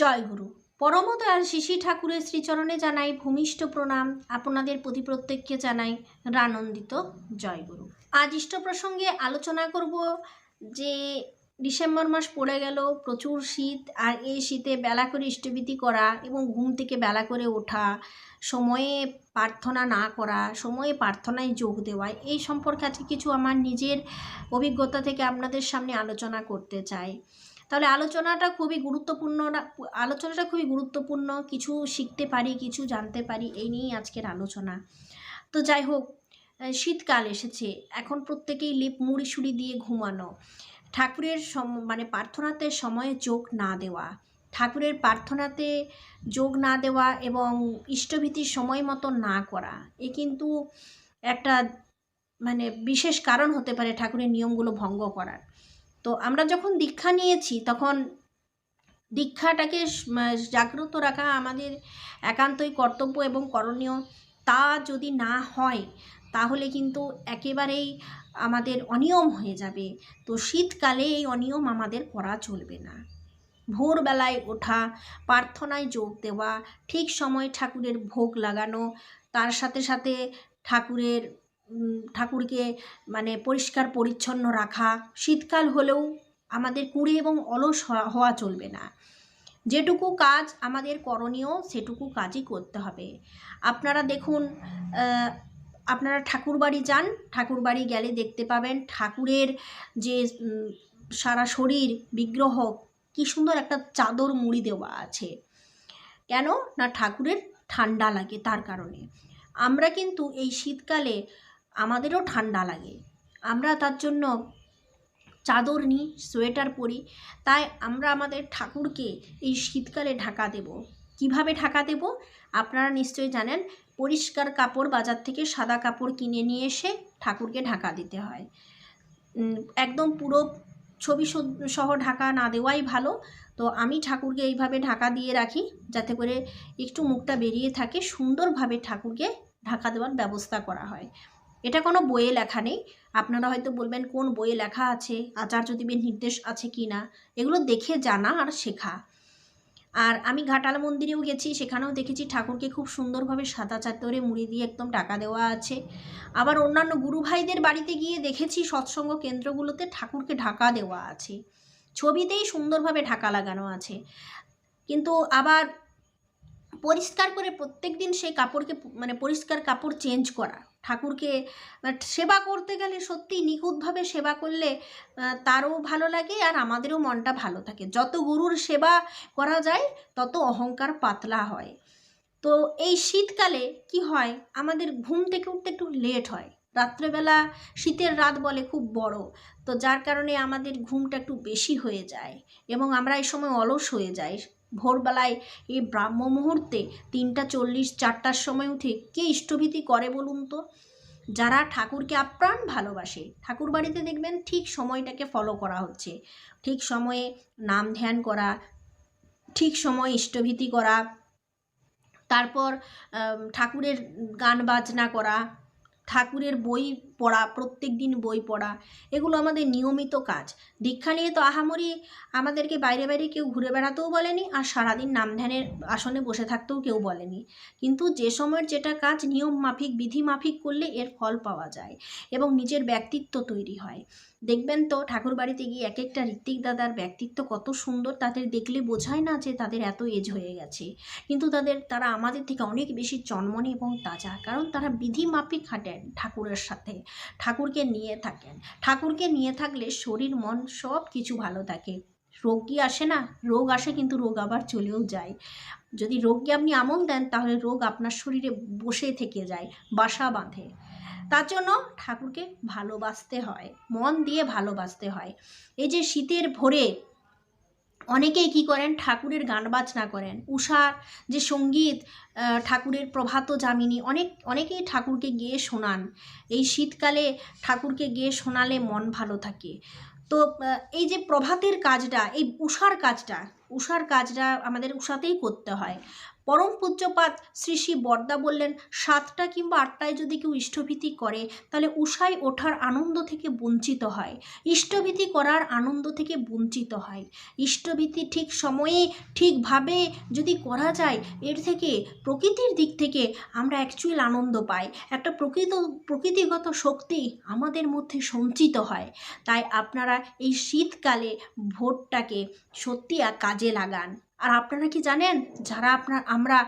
জয়গুরু। পরমদয়াল শিশি ঠাকুরের শ্রীচরণে জানাই ভূমিষ্ঠ প্রণাম, আপনাদের প্রতি প্রত্যেককে জানাই রানন্দিত জয়গুরু। আজ ইষ্ট প্রসঙ্গে আলোচনা করব যে ডিসেম্বর মাস পড়ে গেল, প্রচুর শীত, আর এই শীতে বেলা করে ইষ্টভীতি করা এবং ঘুম থেকে বেলা করে ওঠা, সময়ে প্রার্থনা না করা, সময়ে প্রার্থনায় যোগ দেওয়া, এই সম্পর্কে আজকে কিছু আমার নিজের অভিজ্ঞতা থেকে আপনাদের সামনে আলোচনা করতে চাই। তাহলে আলোচনাটা খুবই গুরুত্বপূর্ণ আলোচনাটা খুবই গুরুত্বপূর্ণ। কিছু শিখতে পারি, কিছু জানতে পারি, এই নিয়েই আজকের আলোচনা। তো যাই হোক শীতকাল এসেছে। এখন প্রত্যেকেই লিপ মুড়ি সুড়ি দিয়ে ঘুমানো। ঠাকুরের সম মানে প্রার্থনাতে সময়ে যোগ না দেওয়া। ঠাকুরের প্রার্থনাতে যোগ না দেওয়া এবং ইষ্টভীতির সময় মতো না করা, এ কিন্তু একটা মানে বিশেষ কারণ হতে পারে ঠাকুরের নিয়মগুলো ভঙ্গ করার। তো আমরা যখন দীক্ষা নিয়েছি, তখন দীক্ষাটাকে জাগ্রত রাখা আমাদের একান্তই কর্তব্য এবং করণীয়। তা যদি না হয়, তাহলে কিন্তু একেবারেই আমাদের অনিয়ম হয়ে যাবে। তো শীতকালে এই অনিয়ম আমাদের করা চলবে না। ভোরবেলায় ওঠা, প্রার্থনায় যোগ দেওয়া, ঠিক সময় ঠাকুরের ভোগ লাগানো, তার সাথে সাথে ঠাকুরের ঠাকুরকে মানে পরিষ্কার পরিচ্ছন্ন রাখা, শীতকাল হলেও আমাদের কুড়ে এবং অলস হওয়া- চলবে না। যেটুকু কাজ আমাদের করণীয়, সেটুকু কাজই করতে হবে। আপনারা দেখুন আপনারা ঠাকুর বাড়ি যান, ঠাকুর বাড়ি গেলে দেখতে পাবেন ঠাকুরের যে সারা শরীর, বিগ্রহ, কি সুন্দর একটা চাদর মুড়ি দেওয়া আছে। কেন? না ঠাকুরের ঠান্ডা লাগে তার কারণে। আমরা কিন্তু এই শীতকালে আমাদেরও ঠান্ডা লাগে। আমরা তার জন্য চাদর নিই, সোয়েটার পরি। তাই আমরা আমাদের ঠাকুরকে এই শীতকালে ঢাকা দেব। কীভাবে ঢাকা দেব? আপনারা নিশ্চয়ই জানেন, পরিষ্কার কাপড় বাজার থেকে সাদা কাপড় কিনে নিয়ে এসে ঠাকুরকে ঢাকা দিতে হয়। একদম পুরো ছবি সহ- ঢাকা না দেওয়াই ভালো। তো আমি ঠাকুরকে এইভাবে ঢাকা দিয়ে রাখি, যাতে করে একটু মুখটা বেরিয়ে থাকে, সুন্দরভাবে ঠাকুরকে ঢাকা দেওয়ার ব্যবস্থা করা হয়। এটা কোনো বইয়ে লেখা নেই। আপনারা হয়তো বলবেন, কোন বইয়ে লেখা আছে? আচার্যদেবের নির্দেশ আছে কি না? এগুলো দেখে জানা আর শেখা। আর আমি ঘাটাল মন্দিরেও গেছি, সেখানেও দেখেছি ঠাকুরকে খুব সুন্দরভাবে সাদা চাদরে মুড়ি দিয়ে একদম টাকা দেওয়া আছে। আবার অন্যান্য গুরু ভাইদের বাড়িতে গিয়ে দেখেছি সৎসঙ্গ কেন্দ্রগুলোতে ঠাকুরকে ঢাকা দেওয়া আছে। ছবিতেই সুন্দরভাবে ঢাকা লাগানো আছে। কিন্তু আবার পরিষ্কার করে প্রত্যেক দিন সেই কাপড়কে মানে পরিষ্কার কাপড় চেঞ্জ করা। ঠাকুরকে আহ, সেবা করতে গেলে সত্যি নিখুঁতভাবে সেবা করলে তারও ভালো লাগে আর আমাদেরও মনটা ভালো থাকে। যত গুরুর সেবা করা যায় তত অহংকার পাতলা হয়। তো এই শীতকালে কি হয়? আমাদের ঘুম থেকে উঠতে একটু লেট হয়। রাত্রেবেলা শীতের রাত বলে খুব বড়। তো যার কারণে আমাদের ঘুমটা একটু বেশি হয়ে যায় এবং আমরা এই সময় অলস হয়ে যাই। ভোরবেলায় এই ব্রাহ্ম মুহূর্তে তিনটা চল্লিশ চারটার সময় উঠে কে ইষ্টভীতি করে বলুন তো? যারা ঠাকুরকে আপ্রাণ ভালোবাসে, ঠাকুর বাড়িতে দেখবেন ঠিক সময়টাকে ফলো করা হচ্ছে। ঠিক সময়ে নাম ধ্যান করা, ঠিক সময় ইষ্টভীতি করা, তারপর ঠাকুরের গান বাজনা করা, ঠাকুরের বই পড়া প্রত্যেক দিন বই পড়া, এগুলো আমাদের নিয়মিত কাজ। দীক্ষা নিয়ে তো আহামরি আমাদেরকে বাইরে বাইরে কেউ ঘুরে বেড়াতেও বলেনি আর সারাদিন নাম ধ্যানের আসনে বসে থাকতেও কেউ বলেনি। কিন্তু যে সময়ের যেটা কাজ, নিয়ম মাফিক, বিধি মাফিক করলে এর ফল পাওয়া যায় এবং নিজের ব্যক্তিত্ব তৈরি হয়। দেখবেন তো ঠাকুর বাড়িতে গিয়ে এক একটা ঋত্বিক দাদার ব্যক্তিত্ব কত সুন্দর, তাদের দেখলে বোঝায় না যে তাদের এত এজ হয়ে গেছে। কিন্তু তাদের, তারা আমাদের থেকে অনেক বেশি জন্মনে এবং তাজা, কারণ তারা বিধি মাফিক হাঁটেন ঠাকুরের সাথে। ঠাকুরকে নিয়ে থাকেন। ঠাকুরকে নিয়ে থাকলে শরীর, মন সব কিছু ভালো থাকে। রোগ কি আসে না? রোগ আসে কিন্তু রোগ আবার চলেও যায়। যদি রোগকে আপনি আমল দেন, তাহলে রোগ আপনার শরীরে বসে থেকে যায়, বাসা বাঁধে। তার জন্য ঠাকুরকে ভালোবাসতে হয়, মন দিয়ে ভালোবাসতে হয়। এই যে শীতের ভোরে অনেকেই কি করেন? ঠাকুরের গান বাজনা করেন। উষার যে সংগীত ঠাকুরের প্রভাত যামিনী, অনেক, অনেকেই ঠাকুরকে গিয়ে শোনান। এই শীতকালে ঠাকুরকে গিয়ে শোনালে মন ভালো থাকে। তো এই যে প্রভাতের কাজটা, এই উষার কাজটা উষার কাজটা আমাদের উষাতেই করতে হয়। পরম পূজ্যপাত শ্রী শ্রী বর্দা বললেন, সাতটা কিংবা আটটায় যদি কেউ ইষ্টভীতি করে, তাহলে উষায় ওঠার আনন্দ থেকে বঞ্চিত হয়। ইষ্টভীতি করার আনন্দ থেকে বঞ্চিত হয়। ইষ্টভীতি ঠিক সময়ে ঠিকভাবে যদি করা যায়, এর থেকে, প্রকৃতির দিক থেকে আমরা অ্যাকচুয়াল আনন্দ পাই। একটা প্রকৃত, প্রকৃতিগত শক্তি আমাদের মধ্যে সঞ্চিত হয়। তাই আপনারা এই শীতকালে ভোটটাকে সত্যি কাজে লাগান। আর আপনারা কি জানেন যারা আপনার আমরা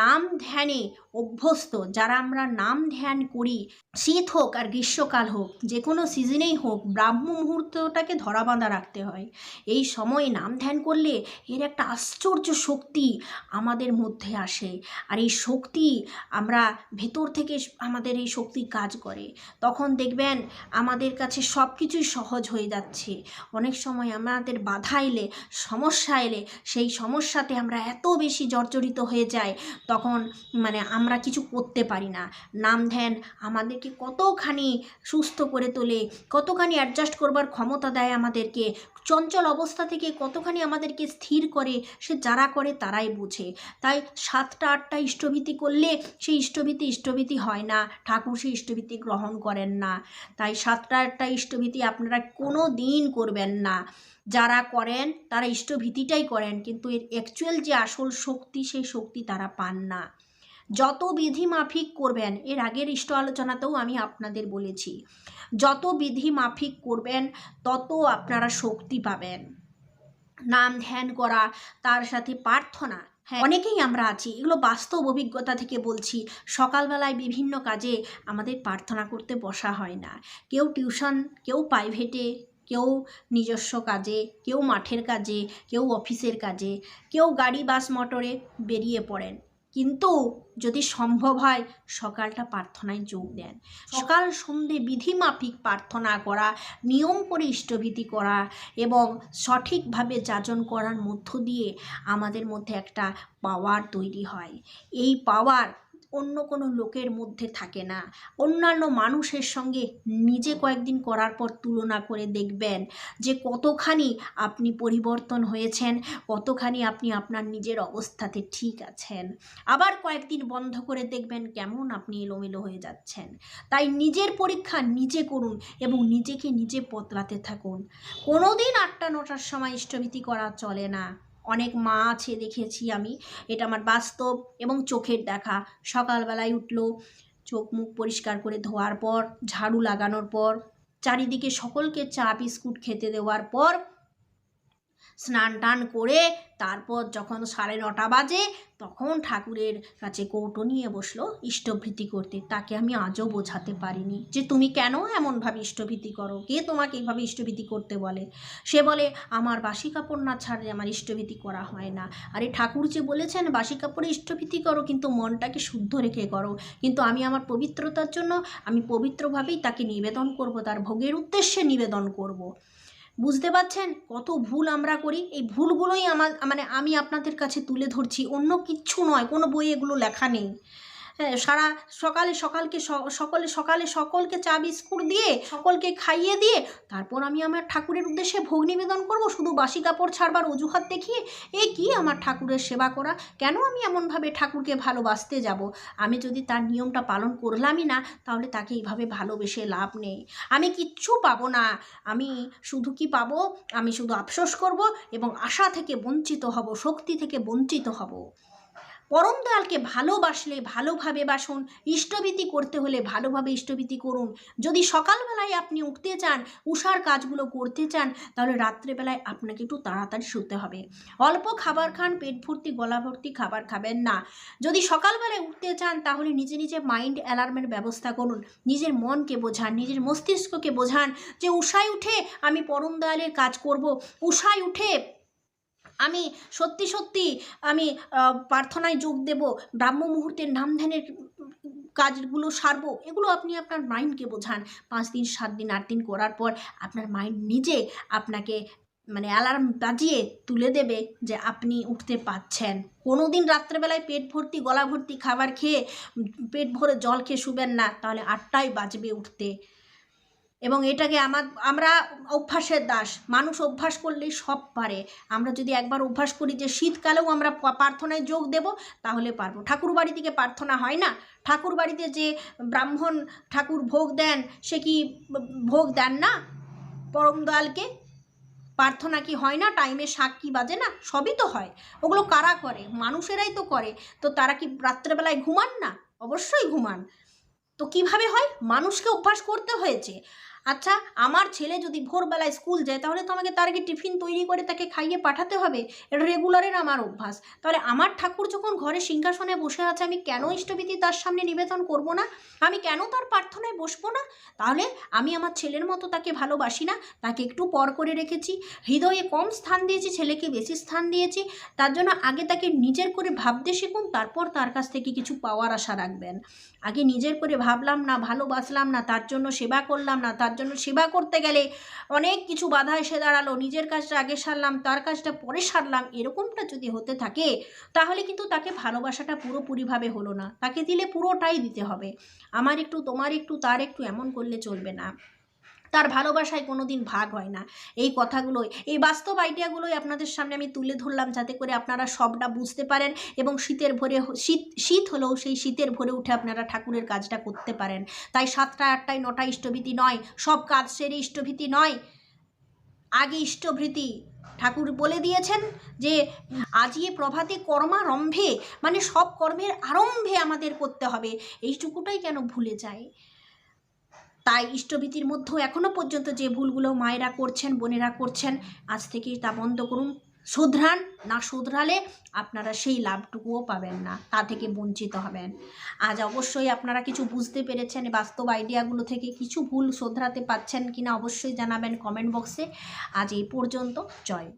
নাম ধ্যানে অভ্যস্ত, যারা আমরা নাম ধ্যান করি, শীত হোক আর গ্রীষ্মকাল হোক যে কোনো সিজনেই হোক, ব্রাহ্ম মুহূর্তটাকে ধরা বাঁধা রাখতে হয়। এই সময়ে নাম ধ্যান করলে এর একটা আশ্চর্য শক্তি আমাদের মধ্যে আসে আর এই শক্তি আমরা ভেতর থেকে আমাদের এই শক্তি কাজ করে। তখন দেখবেন আমাদের কাছে সব কিছুই সহজ হয়ে যাচ্ছে। অনেক সময় আমাদের বাধা এলে, সমস্যা এলে, সেই সমস্যাতে আমরা এত বেশি জর্জরিত হয়ে যাই, তখন মানে আমরা কিছু করতে পারি না। নাম ধ্যান আমাদেরকে কতখানি সুস্থ করে তোলে, কতখানি অ্যাডজাস্ট করবার ক্ষমতা দেয় আমাদেরকে, চঞ্চল অবস্থা থেকে কতখানি আমাদেরকে স্থির করে, সে যারা করে তারাই বুঝে। তাই সাতটা, আটটা ইষ্টভীতি করলে সেই ইষ্টভীতি ইষ্টভীতি হয় না, ঠাকুর সেই ইষ্টভীতি গ্রহণ করেন না। তাই সাতটা, আটটা ইষ্টভীতি আপনারা কোনো দিন করবেন না। যারা করেন তারা ইষ্টভীতিটাই করেন, কিন্তু এর অ্যাকচুয়াল যে আসল শক্তি, সেই শক্তি তারা পান না। যত বিধি মাফিক করবেন, এর আগের ইষ্ট আলোচনাতেও আমি আপনাদের বলেছি, যত বিধি মাফিক করবেন, তত আপনারা শক্তি পাবেন। নাম ধ্যান করা, তার সাথে প্রার্থনা হ্যাঁ অনেকেই আমরা আছি, এগুলো বাস্তব অভিজ্ঞতা থেকে বলছি, সকালবেলায় বিভিন্ন কাজে আমাদের প্রার্থনা করতে বসা হয় না। কেউ টিউশন, কেউ প্রাইভেটে, কেউ নিজস্ব কাজে, কেউ মাঠের কাজে, কেউ অফিসের কাজে, কেউ গাড়ি, বাস, মোটরে বেরিয়ে পড়েন। কিন্তু যদি সম্ভব হয়, সকালটা প্রার্থনায় যোগ দেন। সকাল, সন্ধে বিধিমাফিক প্রার্থনা করা, নিয়ম করে ইষ্টভীতি করা এবং সঠিকভাবে যাজন করার মধ্য দিয়ে আমাদের মধ্যে একটা পাওয়ার তৈরি হয়। এই পাওয়ার অন্য কোনো লোকের মধ্যে থাকে না। অন্যান্য মানুষের সঙ্গে নিজে কয়েকদিন করার পর তুলনা করে দেখবেন যে কতখানি আপনি পরিবর্তন হয়েছেন, কতখানি আপনি আপনার নিজের অবস্থাতে ঠিক আছেন। আবার কয়েকদিন বন্ধ করে দেখবেন কেমন আপনি এলোমেলো হয়ে যাচ্ছেন। তাই নিজের পরীক্ষা নিজে করুন এবং নিজেকে নিজে বদলাতে থাকুন। কোনোদিন আটটা নটার সময় ইষ্টভীতি করা চলে না। অনেক মা আছে দেখেছি আমি। এটা আমার বাস্তব এবং চোখের দেখা। সকালবেলায় উঠল, চোখ মুখ পরিষ্কার করে ধোয়ার পর, ঝাড়ু লাগানোর পর, চারিদিকে সকলকে চা, বিস্কুট খেতে দেওয়ার পর স্নান টান করে তারপর যখন সাড়ে নটা বাজে, তখন ঠাকুরের কাছে কৌটো নিয়ে বসল ইষ্টভৃতি করতে। তাকে আমি আজও বোঝাতে পারিনি যে তুমি কেন এমনভাবে ইষ্টভীতি করো? কে তোমাকে এইভাবে ইষ্টভীতি করতে বলে? সে বলে, আমার বাসি কাপড় না ছাড়লে আমার ইষ্টভীতি করা হয় না। আরে ঠাকুর যে বলেছেন, বাসি কাপড়ে ইষ্টভীতি করো, কিন্তু মনটাকে শুদ্ধ রেখে করো। কিন্তু আমি আমার পবিত্রতার জন্য, আমি পবিত্রভাবেই তাকে নিবেদন করব, তার ভোগের উদ্দেশ্যে নিবেদন করব। বুঝতে পারছেন? কত ভুল আমরা করি। এই ভুলগুলোই আমার মানে আমি আপনাদের কাছে তুলে ধরছি। অন্য কিচ্ছু নয়। কোনো বই এগুলো লেখা নেই। সারা সকালে সকালকে সকলে, সকালে সকলকে চা, বিস্কুট দিয়ে, সকলকে খাইয়ে দিয়ে, তারপর আমি আমার ঠাকুরের উদ্দেশ্যে ভোগ নিবেদন করব, শুধু বাসি কাপড় ছাড়বার অজুহাত দেখিয়ে, এ কি আমার ঠাকুরের সেবা করা? কেন আমি এমনভাবে ঠাকুরকে ভালোবাসতে যাব? আমি যদি তার নিয়মটা পালন করলামই না, তাহলে তাকে এইভাবে ভালোবেসে লাভ নেই। আমি কিচ্ছু পাবো না। আমি শুধু কি পাবো? আমি শুধু আফসোস করব এবং আশা থেকে বঞ্চিত হব, শক্তি থেকে বঞ্চিত হব। পরম দয়ালকে ভালোবাসলে ভালোভাবে বাসুন, ইষ্টভীতি করতে হলে ভালোভাবে ইষ্টভীতি করুন। যদি সকালবেলায় আপনি উঠতে চান উষার কাজগুলো করতে চান, তাহলে রাত্রেবেলায় আপনাকে একটু তাড়াতাড়ি শুতে হবে। অল্প খাবার খান, পেট ভর্তি, গলা ভর্তি খাবার খাবেন না। যদি সকালবেলায় উঠতে চান, তাহলে নিজে নিজে মাইন্ড অ্যালার্মের ব্যবস্থা করুন। নিজের মনকে বোঝান, নিজের মস্তিষ্ককে বোঝান যে উষায় উঠে আমি পরম দয়ালের কাজ করব। উষায় উঠে আমি সত্যি সত্যি আমি প্রার্থনায় যোগ দেব, ব্রাহ্ম মুহূর্তের নাম ধ্যানের কাজগুলো সারবো, এগুলো আপনি আপনার মাইন্ডকে বোঝান। পাঁচ দিন, সাত দিন, আট দিন করার পর আপনার মাইন্ড নিজে আপনাকে মানে অ্যালার্ম বাজিয়ে তুলে দেবে যে আপনি উঠতে পাচ্ছেন কোনো দিন রাত্রেবেলায় পেট ভর্তি, গলা ভর্তি খাবার খেয়ে পেট ভরে জল খেয়ে শুবেন না, তাহলে আটটায় বাজবে উঠতে। এবং এটাকে আমার, আমরা অভ্যাসের দাস। মানুষ অভ্যাস করলেই সব পারে। আমরা যদি একবার অভ্যাস করি যে শীতকালেও আমরা প্রার্থনায় যোগ দেব, তাহলে পারব। ঠাকুর বাড়ি থেকে প্রার্থনা হয় না? ঠাকুর বাড়িতে যে ব্রাহ্মণ ঠাকুর ভোগ দেন, সে কি ভোগ দেন না? পরম দয়ালকে প্রার্থনা কি হয় না? টাইমে শাক কি বাজে না? সবই তো হয়। ওগুলো কারা করে? মানুষেরাই তো করে। তো তারা কি রাত্রেবেলায় ঘুমান না? অবশ্যই ঘুমান। তো কীভাবে হয়? মানুষকে অভ্যাস করতে হয়েছে। আচ্ছা আমার ছেলে যদি ভোরবেলায় স্কুল যায়, তাহলে তো আমাকে তার আগে টিফিন তৈরি করে তাকে খাইয়ে পাঠাতে হবে। এটা রেগুলারের আমার অভ্যাস। তাহলে আমার ঠাকুর যখন ঘরে সিংহাসনে বসে আছে, আমি কেন ইষ্টবিধি তার সামনে নিবেদন করব না? আমি কেন তার প্রার্থনায় বসবো না? তাহলে আমি আমার ছেলের মতো তাকে ভালোবাসি না। তাকে একটু পর করে রেখেছি। হৃদয়ে কম স্থান দিয়েছি, ছেলেকে বেশি স্থান দিয়েছি। তার জন্য আগে তাকে নিজের করে ভাবতে শিখুন, তারপর তার কাছ থেকে কিছু পাওয়ার আশা রাখবেন। আগে নিজের করে ভাবলাম না, ভালোবাসলাম না, তার জন্য সেবা করলাম না, তার জন্য সেবা করতে গেলে অনেক কিছু বাধা এসে দাঁড়াল, নিজের কাজটা আগে সারলাম, তার কাজটা পরে সারলাম, এরকমটা যদি হতে থাকে, তাহলে কিন্তু তাকে ভালোবাসাটা পুরোপুরিভাবে হলো না। তাকে দিলে পুরোটাই দিতে হবে। আমার একটু, তোমার একটু, তার একটু এমন করলে চলবে না। তার ভালোবাসায় কোনো দিন ভাগ হয় না। এই কথাগুলোই, এই বাস্তব আইডিয়াগুলোই আপনাদের সামনে আমি তুলে ধরলাম যাতে করে আপনারা সবটা বুঝতে পারেন এবং শীতের ভোরে শীত শীত হলেও সেই শীতের ভোরে উঠে আপনারা ঠাকুরের কাজটা করতে পারেন। তাই সাতটা, আটটায় নটা ইষ্টভীতি নয়, সব কাজ সেরে ইষ্টভীতি নয়। আগে ইষ্টভৃতি, ঠাকুর বলে দিয়েছেন যে আজিয়ে প্রভাতে কর্মারম্ভে। মানে সব কর্মের আরম্ভে আমাদের করতে হবে। এইটুকুটাই কেন ভুলে যায়? তাই ইষ্টভীতির মধ্যেও এখনও পর্যন্ত যে ভুলগুলো মায়েরা করছেন, বোনেরা করছেন, আজ থেকেই তা বন্ধ করুন। শোধরান, না শোধরালে আপনারা সেই লাভটুকুও পাবেন না, তা থেকে বঞ্চিত হবেন। আজ অবশ্যই আপনারা কিছু বুঝতে পেরেছেন, বাস্তব আইডিয়াগুলো থেকে কিছু ভুল শোধরাতে পাচ্ছেন কিনা অবশ্যই জানাবেন কমেন্ট বক্সে। আজ এই পর্যন্ত, জয়।